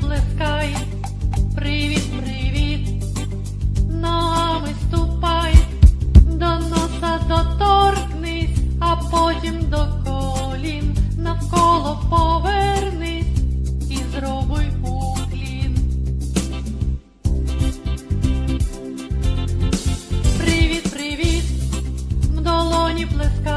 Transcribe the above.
плескай, привіт, привіт, ногами ступай, до носа доторкнись, а потім до колін. Навколо повернись і зроби уклін. Привіт, привіт, в долоні плескай.